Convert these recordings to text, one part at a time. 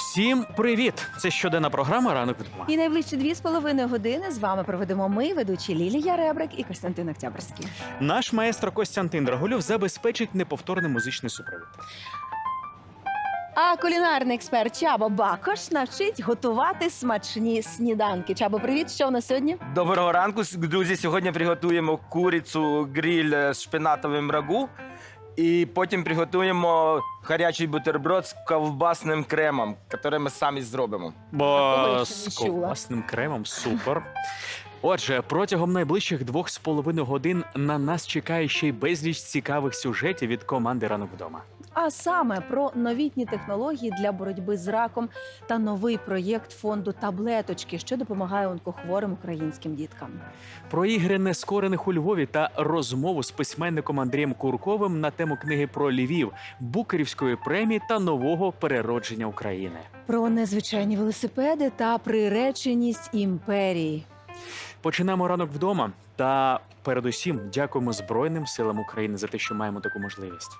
Всім привіт! Це щоденна програма Ранок вдома. І найближчі дві з половиною години з вами проведемо ми, ведучі Лілія Ребрик і Костянтин Октябрьський. Наш маестро Костянтин Драгульов забезпечить неповторний музичний супровід. А кулінарний експерт Чабо Бакош навчить готувати смачні сніданки. Чабо, привіт! Що у нас сьогодні? Доброго ранку, друзі. Сьогодні приготуємо курицю гриль з шпинатовим рагу. І потім приготуємо гарячий бутерброд з ковбасним кремом, який ми самі зробимо. Бо Такого ще з чула. ковбасним кремом супер. Отже, протягом найближчих двох з половиною годин на нас чекає ще й безліч цікавих сюжетів від команди Ранок вдома. А саме про новітні технології для боротьби з раком та новий проєкт фонду таблеточки, що допомагає онкохворим українським діткам. Про ігри нескорених у Львові та розмову з письменником Андрієм Курковим на тему книги про Львів, Букерівської премії та нового переродження України. Про незвичайні велосипеди та приреченість імперії. Починаємо ранок вдома. Та передусім дякуємо Збройним силам України за те, що маємо таку можливість.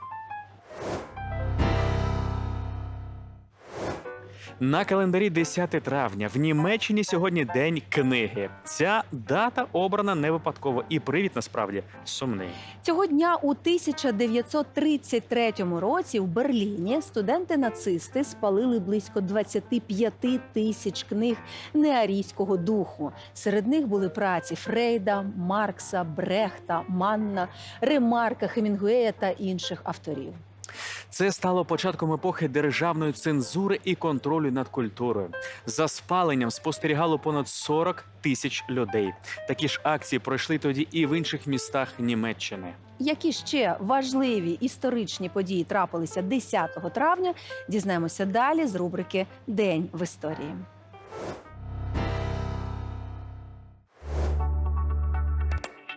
На календарі 10 травня в Німеччині сьогодні день книги. Ця дата обрана не випадково, і привід насправді сумний. Цього дня у 1933 році в Берліні студенти-нацисти спалили близько 25 тисяч книг неарійського духу. Серед них були праці Фрейда, Маркса, Брехта, Манна, Ремарка, Хемінгуея та інших авторів. Це стало початком епохи державної цензури і контролю над культурою. За спаленням спостерігало понад 40 тисяч людей. Такі ж акції пройшли тоді і в інших містах Німеччини. Які ще важливі історичні події трапилися 10 травня? Дізнаємося далі з рубрики День в історії. –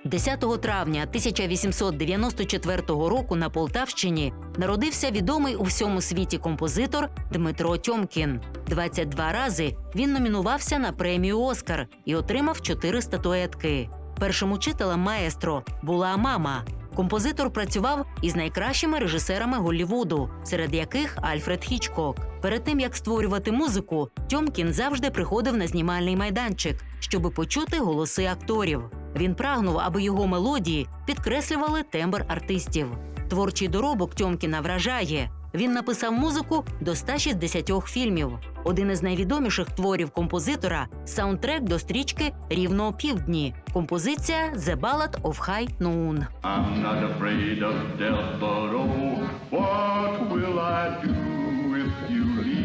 10 травня 1894 року на Полтавщині народився відомий у всьому світі композитор Дмитро Тьомкін. 22 рази він номінувався на премію Оскар і отримав 4 статуетки. Першим учителем маестро була мама. Композитор працював із найкращими режисерами Голлівуду, серед яких Альфред Хічкок. Перед тим як створювати музику, Тьомкін завжди приходив на знімальний майданчик, щоби почути голоси акторів. Він прагнув, аби його мелодії підкреслювали тембр артистів. Творчий доробок Тьомкіна вражає. Він написав музику до 160 фільмів. Один із найвідоміших творів композитора саундтрек до стрічки Рівно опівдні. Композиція The Ballad of High Noon. I'm not afraid of death, but oh, what will I do if you leave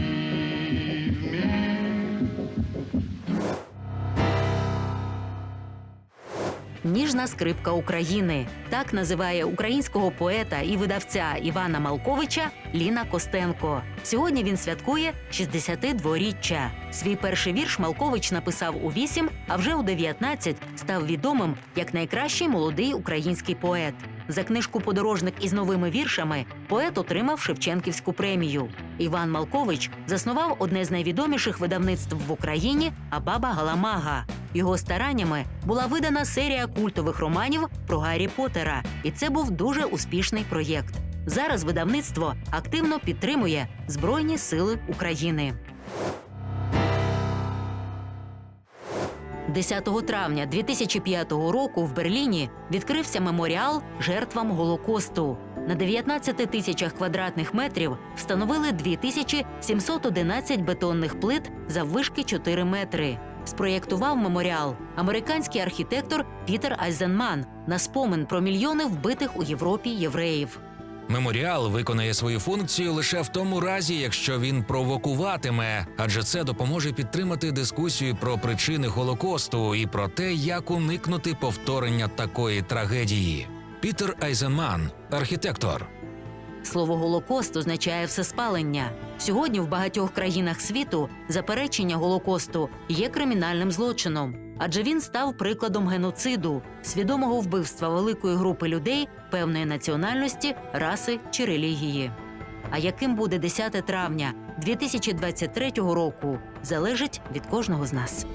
Ніжна скрипка України так називає українського поета і видавця Івана Малковича Ліна Костенко. Сьогодні він святкує 62-річчя. Свій перший вірш Малкович написав у 8, а вже у 19 став відомим як найкращий молодий український поет. За книжку Подорожник із новими віршами поет отримав Шевченківську премію. Іван Малкович заснував одне з найвідоміших видавництв в Україні Абаба Галамага. Його стараннями була видана серія культових романів про Гаррі Поттера, і це був дуже успішний проєкт. Зараз видавництво активно підтримує Збройні Сили України. 10 травня 2005 року в Берліні відкрився меморіал жертвам Голокосту. На 19 тисячах квадратних метрів встановили 2711 бетонних плит заввишки 4 метри. Спроєктував меморіал американський архітектор Пітер Айзенман на спомин про мільйони вбитих у Європі євреїв. Меморіал виконає свою функцію лише в тому разі, якщо він провокуватиме, адже це допоможе підтримати дискусію про причини Голокосту і про те, як уникнути повторення такої трагедії. Пітер Айзенман, архітектор. Слово Голокост означає всеспалення. Сьогодні в багатьох країнах світу заперечення Голокосту є кримінальним злочином, адже він став прикладом геноциду, свідомого вбивства великої групи людей певної національності, раси чи релігії. А яким буде 10 травня 2023 року, залежить від кожного з нас.